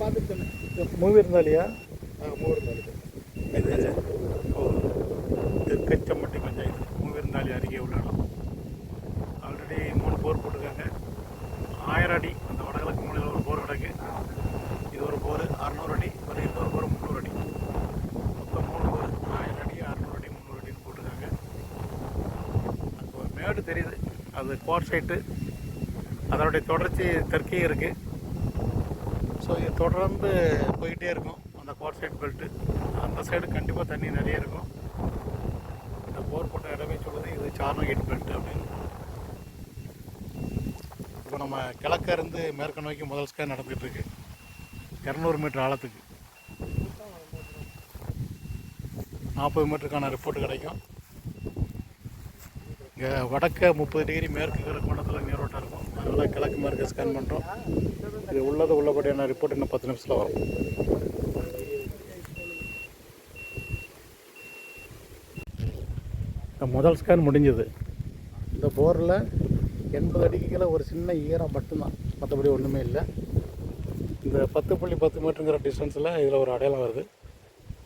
பார்த்துட்டு சொன்னேன். மூவி இருந்தாலியா மூணு நாளைக்கு இது ஓ திருக்கச்சம்பட்டி பஞ்சாயத்து. மூவிருந்தாளி அருகே உள்ள இடம். ஆல்ரெடி மூணு போர் போட்டிருக்காங்க. ஆயிரம் அடி அந்த வடகிழக்கு மூலையில் ஒரு போர் கிடக்கு. இது ஒரு போர் அறநூறு அடி. ஒரு இன்னொரு போர் முந்நூறு அடி. மொத்தம் மூணு போர் ஆயிரம் அடி அறநூறு அடி முந்நூறு அடின்னு போட்டிருக்காங்க. அங்கே ஒரு மேடு தெரியுது. அது கோர் சைட்டு அதனுடைய தொடர்ச்சி தெற்கே இருக்குது ஸோ இது தொடர்ந்து போயிட்டே இருக்கும். அந்த கோர் சைட் பெல்ட்டு அந்த சைடு கண்டிப்பாக தண்ணி நிறைய இருக்கும். இந்த போர் போட்ட இடமே சொல்லுது இது சார்னோ கேட் பெல்ட் அப்படின்னு. இப்போ நம்ம கிழக்க இருந்து மேற்க நோக்கி முதல் ஸ்கேன் நடந்துகிட்ருக்கு இரநூறு மீட்டர் ஆழத்துக்கு. நாற்பது மீட்டருக்கான ரிப்போர்ட் கிடைக்கும். இங்கே வடக்க முப்பது டிகிரி மேற்கு கிழக்கு கோணத்தில் நீரோட்டம் இருக்கும். அதனால் கிழக்கு மேற்கு ஸ்கேன் பண்ணுறோம் இது உள்ளது உள்ளபடியான ரிப்போர்ட் இன்னும் பத்து நிமிஷத்தில் வரும். இந்த முதல் ஸ்கேன் முடிஞ்சது. இந்த போரில் எண்பது அடிக்கு கீழே ஒரு சின்ன ஈரம் மட்டும்தான். மற்றபடி ஒன்றுமே இல்லை. இந்த பத்து புள்ளி பத்து மீட்டருங்கிற டிஸ்டன்ஸில் இதில் ஒரு அடையாளம் வருது.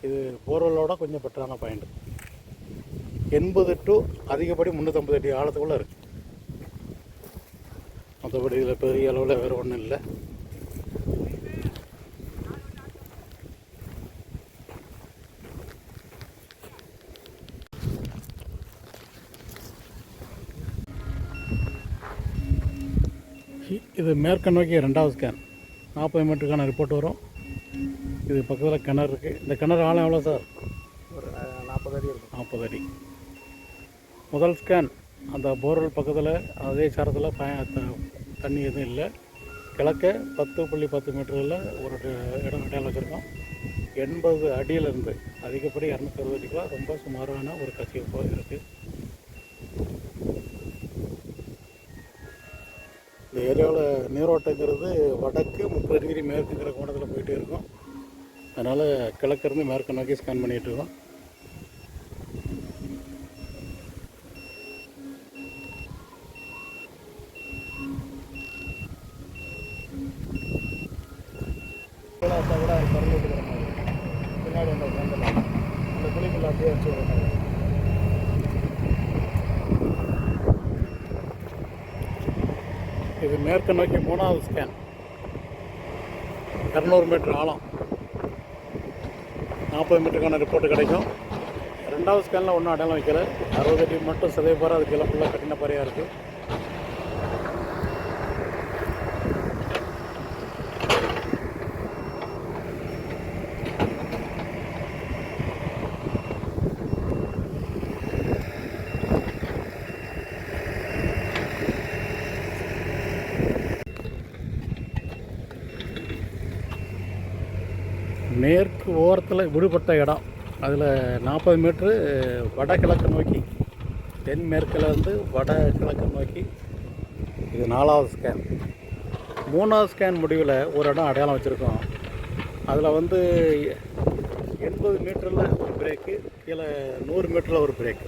இது போர்வெல்லோட கொஞ்சம் பெட்டரான பாயிண்ட் எண்பது டு அதிகப்படி முந்நூற்றம்பது அடி ஆழத்துக்குள்ளே இருக்குது மற்றபடி இதில் பெரிய அளவில் வேறு ஒன்றும் இல்லை. இது மேற்க நோக்கி ரெண்டாவது ஸ்கேன் நாற்பது மீட்டருக்கான ரிப்போர்ட் வரும். இது பக்கத்தில் கிணறு இருக்குது இந்த கிணறு ஆழம் எவ்வளோ சார் ஒரு நாற்பது அடி இருக்கும். நாற்பது அடி. முதல் ஸ்கேன் அந்த போர்வெல் பக்கத்தில் அதே சாரத்தில் ப த- தண்ணி எதுவும் இல்லை. கிழக்க பத்து புள்ளி பத்து மீட்டரில் ஒரு இடம் அடையாளம் வச்சுருக்கோம். எண்பது அடியிலேருந்து அதிகப்படி இரநூத்தி அறுபது அடிக்குள்ள ரொம்ப சுமாரான ஒரு கசிவு இருக்குது இந்த ஏரியாவில் நீரோட்டங்கிறது வடக்கு முப்பது டிகிரி மேற்குங்கிற கோணத்தில் போயிட்டே இருக்கும். அதனால் கிழக்கிருந்து மேற்கு நோக்கி ஸ்கேன் பண்ணிகிட்டு இருக்கோம். கூட பின்னாடி அந்த அந்த குழிக்குள்ள அப்படியே வச்சு விடுறாங்க இது மேற்கு நோக்கி மூணாவது ஸ்கேன் இரநூறு மீட்டர் ஆழம். நாற்பது மீட்டருக்கான ரிப்போர்ட் கிடைக்கும். ரெண்டாவது ஸ்கேனில் ஒன்றும் அடையாளம் வைக்கல. அறுபது அடி மட்டும் சிதைய அது கீழே ஃபுல்லாக கட்டின பாறையாக இருக்குது மேற்கு ஓரத்தில் விடுபட்ட இடம். அதில் நாற்பது மீட்ரு வடகிழக்கு நோக்கி. தென் வந்து இருந்து வடகிழக்கு நோக்கி. இது நாலாவது ஸ்கேன் மூணாவது ஸ்கேன் முடிவில் ஒரு இடம் அடையாளம் வச்சுருக்கோம். அதில் வந்து எண்பது மீட்டரில் ஒரு பிரேக்கு கீழே நூறு மீட்டரில் ஒரு பிரேக்கு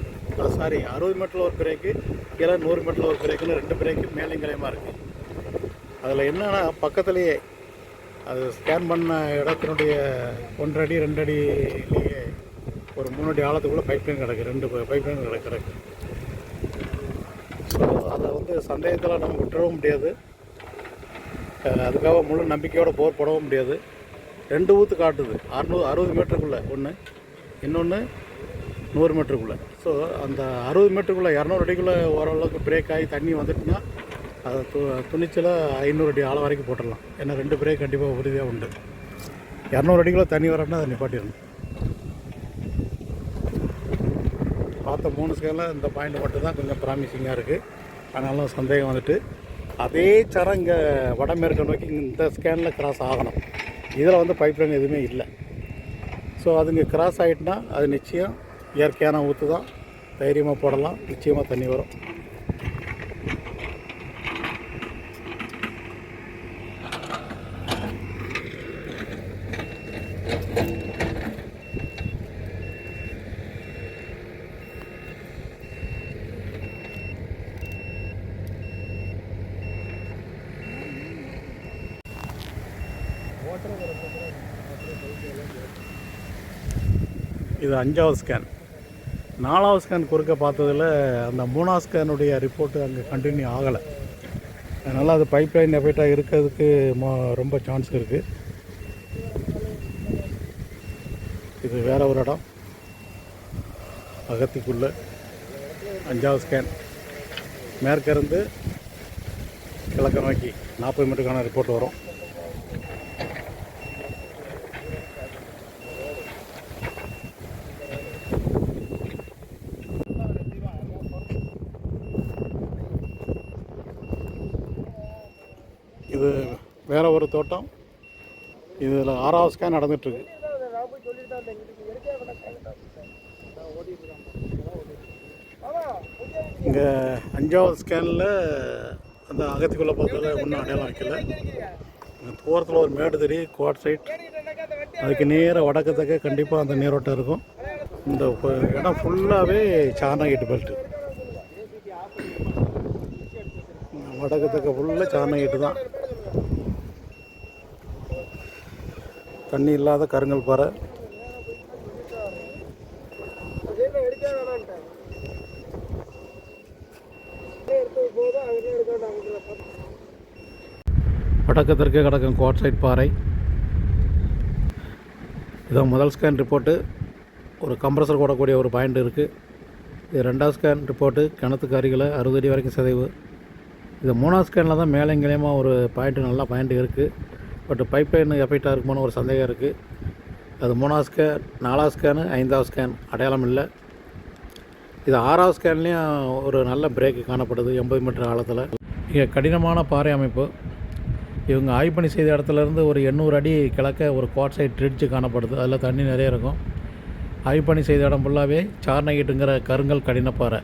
சாரி அறுபது மீட்டரில் ஒரு பிரேக்கு கீழே நூறு மீட்டரில் ஒரு பிரேக்குன்னு ரெண்டு பிரேக்கு மேலேங்கலையமாக இருக்குது அதில் என்னென்னா பக்கத்துலேயே அது ஸ்கேன் பண்ண இடத்தினுடைய ஒன்றரை அடி ஒரு மூணு அடி ஆழத்துக்குள்ளே பைப் லைன் கிடக்கு ரெண்டு பைப் லைன் கிடக்கு ஸோ அதை வந்து சந்தேகத்தில் நம்ம விட்டுறவும் முடியாது. அதுக்காக முழு நம்பிக்கையோடு போர் போடவும் முடியாது. ரெண்டு ஊற்று காட்டுது. அறுநூறு அறுபது மீட்டருக்குள்ளே ஒன்று இன்னொன்று நூறு மீட்டருக்குள்ளே ஸோ அந்த அறுபது மீட்டருக்குள்ளே இரநூறு அடிக்குள்ளே ஓரளவுக்கு பிரேக் ஆகி தண்ணி வந்துட்டுனா அதை து துணிச்சலாக ஐநூறு அடி ஆழம் வரைக்கும் போட்டுடலாம். ஏன்னா ரெண்டு பிரேக் கண்டிப்பாக உறுதியாக உண்டு. இரநூறு அடிக்குள்ளே தண்ணி வரணும்னா அதை நிப்பாட்டிடணும். பார்த்த மூணு ஸ்கேனில் இந்த பாயிண்ட் மட்டும் தான் கொஞ்சம் ப்ராமிசிங்காக இருக்குது ஆனாலும் சந்தேகம் வந்துட்டு அதே சரம் இங்கே வடமேற்கு நோக்கி இந்த ஸ்கேனில் கிராஸ் ஆகணும். இதில் வந்து பைப் லைன் எதுவுமே இல்லை. ஸோ அதுங்க கிராஸ் ஆகிட்டுனா அது நிச்சயம் இயற்கையான ஊற்று தான் தைரியமாக போடலாம். நிச்சயமாக தண்ணி வரும். இது அஞ்சாவது ஸ்கேன் நாலாவது ஸ்கேன் குறுக்க பார்த்ததில் அந்த மூணாவது ஸ்கேனுடைய ரிப்போர்ட்டு அங்கே கண்டினியூ ஆகலை. அதனால் அது பைப் லைன் எஃபெக்டாக இருக்கிறதுக்கு ரொம்ப சான்ஸ் இருக்குது இது வேற ஒரு இடம். அகத்திக்குள்ள. அஞ்சாவது ஸ்கேன் மேற்கிருந்து கிழக்க நோக்கி நாற்பது மீட்டருக்கான ரிப்போர்ட் வரும் இது வேறு ஒரு தோட்டம். இதில் ஆறாவது ஸ்கேன் நடந்துகிட்ருக்கு இங்கே அஞ்சாவது ஸ்கேனில் அந்த அகத்திக்குள்ளே பார்த்ததில் ஒன்றும் அடையாளம் வைக்கல. இங்கே தூரத்தில் ஒரு மேடு தெரியும் குவாட் சைட் அதுக்கு நேராக வடக்கத்தக்க கண்டிப்பாக அந்த நீரோட்டம் இருக்கும். இந்த இடம் ஃபுல்லாகவே சார்னகேட்டு பெல்ட்டு வடக்கத்தக்க ஃபுல்லாக சார்னகேட்டு தான் தண்ணி இல்லாத கருங்கல் பாறை. வடக்கத்திற்கு கிடக்கும் கோட் சைட் பாறை. இதான் முதல் ஸ்கேன் ரிப்போர்ட்டு ஒரு கம்ப்ரஸர் போடக்கூடிய ஒரு பாயிண்ட் இருக்குது இது ரெண்டாவது ஸ்கேன் ரிப்போர்ட்டு கிணத்துக்கு அருகில் அறுபது அடி வரைக்கும் சிதைவு. இது மூணாவது ஸ்கேனில் தான் மேலே இங்கேயுமா ஒரு பாயிண்ட்டு நல்லா பாயிண்ட் இருக்குது பட் பைப் லைன் எஃபெக்டாக இருக்குமோன்னு ஒரு சந்தேகம் இருக்குது. அது மூணாவது ஸ்கேன் நாலாவது ஸ்கேனு ஐந்தாவது ஸ்கேன் அடையாளம் இல்லை. இது ஆறாவது ஸ்கேன்லேயும் ஒரு நல்ல பிரேக்கு காணப்படுது எண்பது மீட்டர் ஆழத்தில். இங்கே கடினமான பாறை அமைப்பு. இவங்க ஆய்வு பணி செய்த இடத்துல இருந்து ஒரு எண்ணூறு அடி கிழக்க ஒரு குவாட்சைட் சைட் காணப்படுது. அதில் தண்ணி நிறைய இருக்கும். ஆய்வு பணி செய்த இடம் ஃபுல்லாகவே சார்னகிட்டுங்கிற கருங்கல் கடினப்பாறை